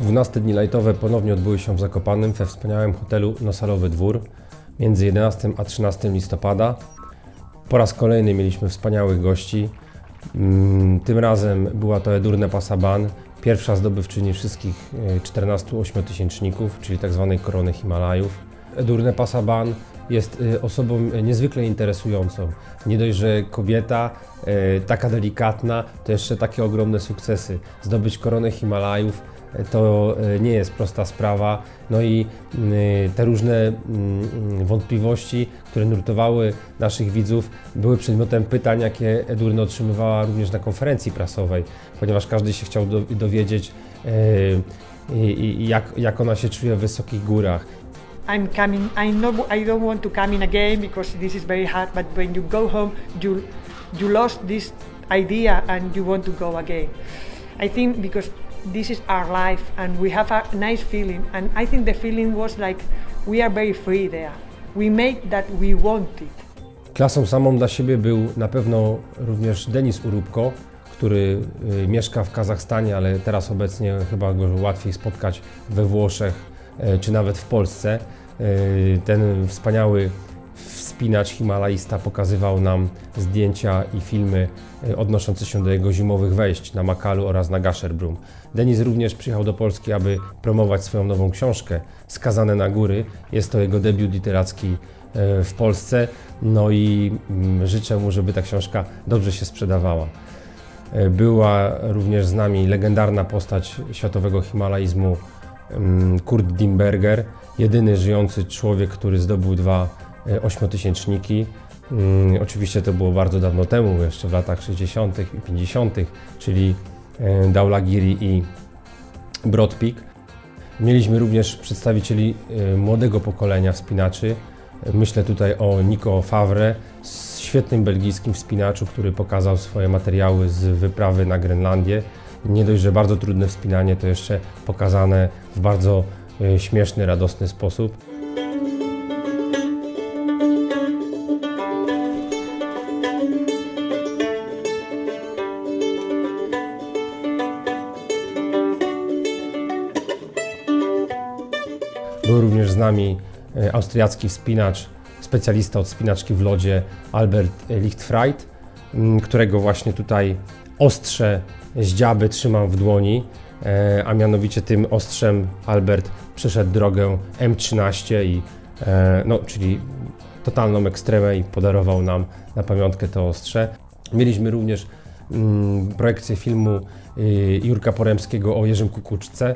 12 dni lajtowe ponownie odbyły się w Zakopanym we wspaniałym hotelu Nosalowy Dwór między 11 a 13 listopada. Po raz kolejny mieliśmy wspaniałych gości. Mm, Tym razem była to Edurne Pasaban, pierwsza zdobywczyni wszystkich e, 14 ośmiotysięczników, czyli tzw. korony Himalajów. Edurne Pasaban jest e, osobą niezwykle interesującą. Nie dość, że kobieta, e, taka delikatna, to jeszcze takie ogromne sukcesy. Zdobyć koronę Himalajów e, to e, nie jest prosta sprawa. No i mm, te różne mm, wątpliwości, które nurtowały naszych widzów, były przedmiotem pytań, jakie Edurne otrzymywała również na konferencji prasowej, ponieważ każdy się chciał do, dowiedzieć, e, jak, jak ona się czuje w wysokich górach, I'm coming. I know I don't want to come in again because this is very hard. But when you go home, you you lost this idea and you want to go again. I think because this is our life and we have a nice feeling. And I think the feeling was like we are very free there. We make that we want it. Klasą samą dla siebie był na pewno również Denis Urubko, który y, mieszka w Kazachstanie, ale teraz obecnie chyba go łatwiej spotkać we Włoszech y, czy nawet w Polsce. Y, Ten wspaniały wspinacz himalaista pokazywał nam zdjęcia i filmy y, odnoszące się do jego zimowych wejść na Makalu oraz na Gasherbrum. Denis również przyjechał do Polski, aby promować swoją nową książkę Skazane na góry. Jest to jego debiut literacki e, w Polsce. No i mm, życzę mu, żeby ta książka dobrze się sprzedawała. E, Była również z nami legendarna postać światowego himalaizmu mm, Kurt Dimberger, jedyny żyjący człowiek, który zdobył dwa e, ośmiotysięczniki. Mm, Oczywiście to było bardzo dawno temu, jeszcze w latach 60. i 50., czyli e, Daulagiri i Broad Peak. Mieliśmy również przedstawicieli e, młodego pokolenia wspinaczy. Myślę tutaj o Nico Favre, świetnym belgijskim wspinaczu, który pokazał swoje materiały z wyprawy na Grenlandię. Nie dość, że bardzo trudne wspinanie, to jeszcze pokazane w bardzo e, śmieszny, radosny sposób. Był również z nami e, austriacki wspinacz, specjalista od wspinaczki w lodzie Albert Lichtfried, m, którego właśnie tutaj ostrze zdziaby trzymam w dłoni, e, a mianowicie tym ostrzem Albert przeszedł drogę M13, i, e, no, czyli totalną ekstremę i podarował nam na pamiątkę to ostrze. Mieliśmy również mm, projekcję filmu y, Jurka Poremskiego o Jerzym Kukuczce.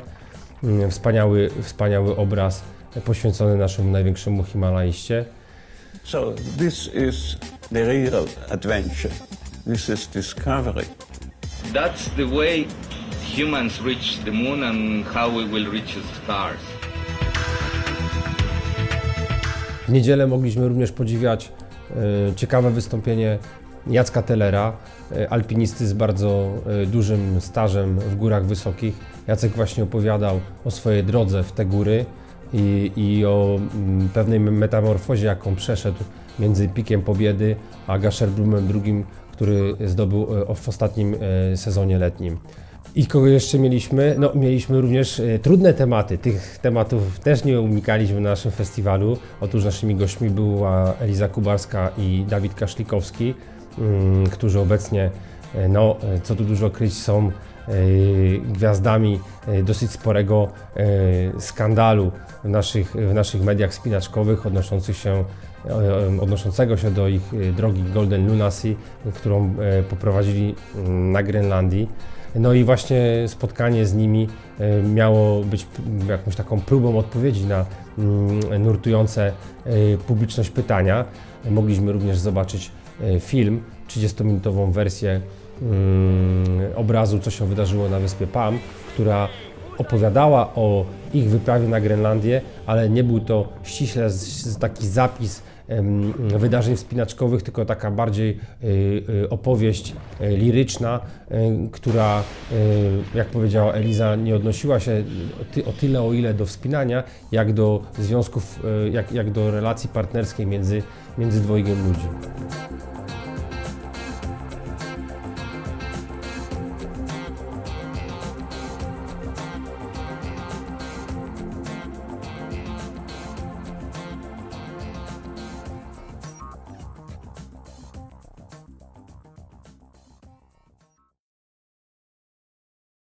Mm, Wspaniały, wspaniały obraz poświęcony naszemu największemu Himalaiście. So this is the real adventure. This is discovery. That's the way humans reach the moon and how we will reach the stars. W niedzielę mogliśmy również podziwiać e, ciekawe wystąpienie Jacka Tellera, e, alpinisty z bardzo e, dużym stażem w górach wysokich. Jacek właśnie opowiadał o swojej drodze w te góry i, i o mm, pewnej metamorfozie, jaką przeszedł między Pikiem Pobiedy a Gasherbrumem II, który zdobył e, w ostatnim sezonie letnim. I kogo jeszcze mieliśmy? No, mieliśmy również trudne tematy. Tych tematów też nie unikaliśmy na naszym festiwalu. Otóż naszymi gośćmi była Eliza Kubarska i Dawid Kaszlikowski, którzy obecnie, e, no, e, co tu dużo kryć, są e, gwiazdami dosyć sporego skandalu w naszych, w naszych mediach spinaczkowych odnoszących się odnoszącego się do ich drogi Golden Lunacy, którą poprowadzili mm, na Grenlandii. No i właśnie spotkanie z nimi miało być jakąś taką próbą odpowiedzi na mm, nurtujące publiczność pytania. Mogliśmy również zobaczyć film, 30-minutową wersję mm, obrazu, co się wydarzyło na wyspie Pam, która opowiadała o ich wyprawie na Grenlandię, ale nie był to ściśle taki zapis wydarzeń wspinaczkowych, tylko taka bardziej y, y, opowieść liryczna, która, jak powiedziała Eliza, nie odnosiła się o, ty, o tyle, o ile do wspinania, jak do związków, jak, jak do relacji partnerskiej między, między dwojgiem ludzi.